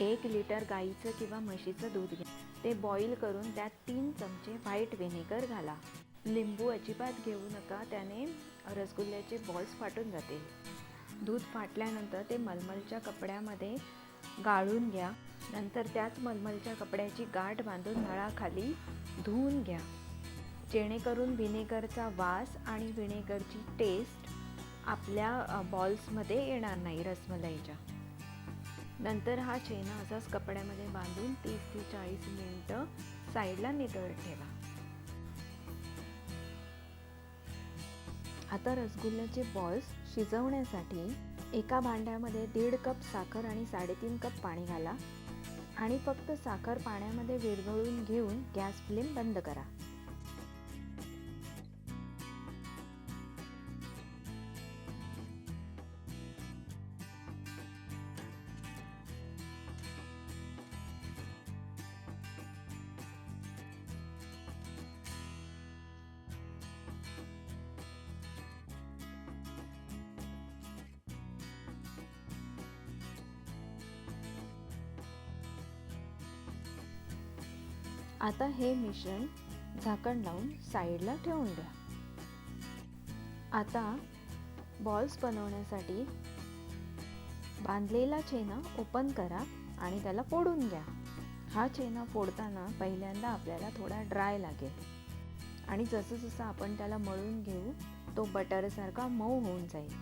एक लिटर गाईचं किंवा म्हशीचं दूध घ्या ते बॉईल करून त्यात तीन चमचे व्हाईट व्हिनेगर घाला. लिंबू अजिबात घेऊ नका त्याने रसगुल्ल्याचे बॉल्स फाटून जातील. दूध फाटल्यानंतर ते मलमलच्या कपड्यामध्ये गाळून घ्या. नंतर त्याच मलमलच्या कपड्याची गाठ बांधून नळाखाली धुवून घ्या. जेणेकरून व्हिनेगरचा वास आणि व्हिनेगरची टेस्ट आपल्या बॉल्समध्ये येणार नाही रसमलाईच्या. नंतर हा चेना असाच कपड्यामध्ये बांधून तीस ते चाळीस मिनटं साईडला नितळत ठेवा. आता रसगुल्ल्याचे बॉल्स शिजवण्यासाठी एका भांड्यामध्ये दीड कप साखर आणि साडेतीन कप पाणी घाला आणि फक्त साखर पाण्यामध्ये विरघळून घेऊन गॅस फ्लेम बंद करा. आता हे मिश्रण झाकण लावून साईडला ठेवून द्या. आता बॉल्स बनवण्यासाठी बांधलेला छेना ओपन करा आणि त्याला फोडून घ्या. हा चेना फोडताना पहिल्यांदा आपल्याला थोडा ड्राय लागेल. आणि जसं जसं आपण त्याला मळून घेऊ तो बटरसारखा मऊ होऊन जाईल.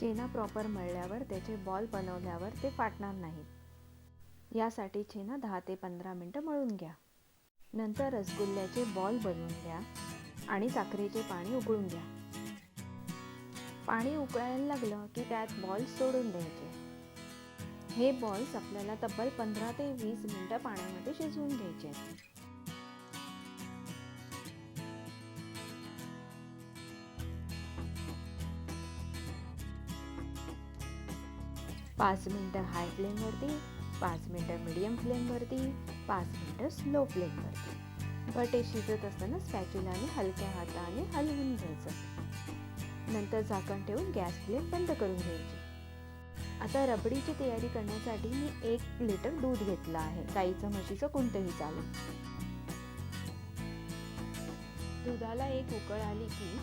चेना प्रॉपर मळल्यावर त्याचे बॉल बनवल्यावर ते फाटणार नाहीत. यासाठी छेना दहा ते पंधरा मिनटं मळून घ्या. नंतर रसगुल्ल्याचे बॉल बनवून घ्या आणि साखरेचे पाणी उकळून घ्या. पाणी उकळायला लागलं की त्यात बॉल्स सोडून द्यायचे. हे बॉल्स आपल्याला तब्बल पंधरा ते वीस मिनटं पाण्यामध्ये शिजवून घ्यायचे पाच मिनटं हाय फ्लेमवरती पाच मिनटं मिडियम फ्लेमवरती पाच मिनटं स्लो फ्लेमवरती बटे शिजत असताना स्पॅच्युलाने हलक्या हाताने हलवून घ्यायचं. नंतर झाकण ठेवून गॅस फ्लेम बंद करून घ्यायची. आता रबडीची तयारी करण्यासाठी मी एक लिटर दूध घेतलं आहे. गाईचं म्हशीचं कोणतंही चालेल. दुधाला एक उकळ आली की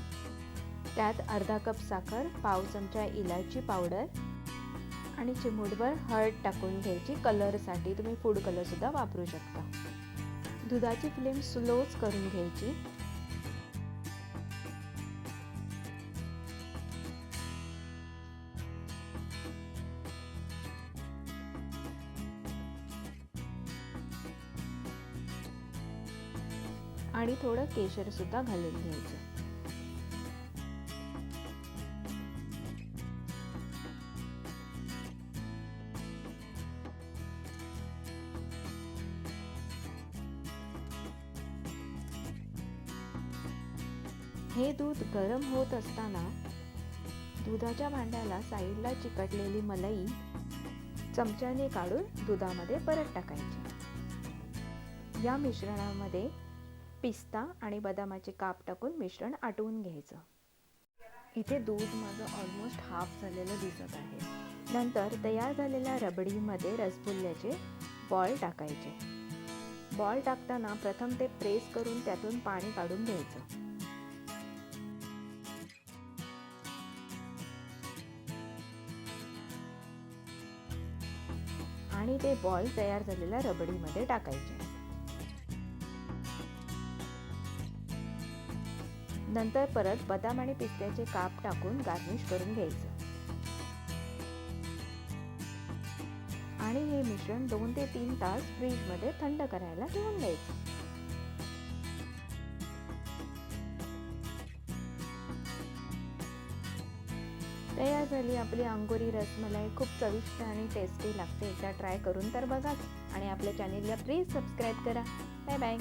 त्यात अर्धा कप साखर पाव चमचा इलायची पावडर आणि चिमूटभर हळद टाकून घ्यायची. कलरसाठी तुम्ही फूड कलरसुद्धा वापरू शकता. दुधाची फ्लेम स्लोच करून घ्यायची. आणि थोडं केशर सुद्धा घालून घ्यायचं. हे दूध गरम होत असताना दुधाच्या भांड्याला साईडला चिकटलेली मलाई चमच्याने काढून दुधामध्ये परत टाकायची. या मिश्रणामध्ये पिस्ता आणि बदामाचे काप टाकून मिश्रण आटवून घ्यायचं. इथे दूध माझं ऑलमोस्ट हाफ झालेलं दिसत आहे. नंतर तयार झालेल्या रबडीमध्ये रसगुल्ल्याचे बॉल टाकायचे. बॉल टाकताना प्रथम ते प्रेस करून त्यातून पाणी काढून घ्यायचं. आणि ते बॉल तयार झालेल्या रबडीमध्ये टाकायचे. नंतर परत बदाम आणि पिस्त्याचे काप टाकून गार्निश करून घ्यायचं. आणि हे मिश्रण दोन ते तीन तास फ्रीजमध्ये थंड करायला ठेवून द्यायचं. तयार झाली आपली अंगोरी रसमलाई खूप चविष्ट आणि टेस्टी लागते. एकदा ट्राय करून तर बघा. आणि आपल्या चॅनेलला प्लीज सबस्क्राईब करा. Bye bye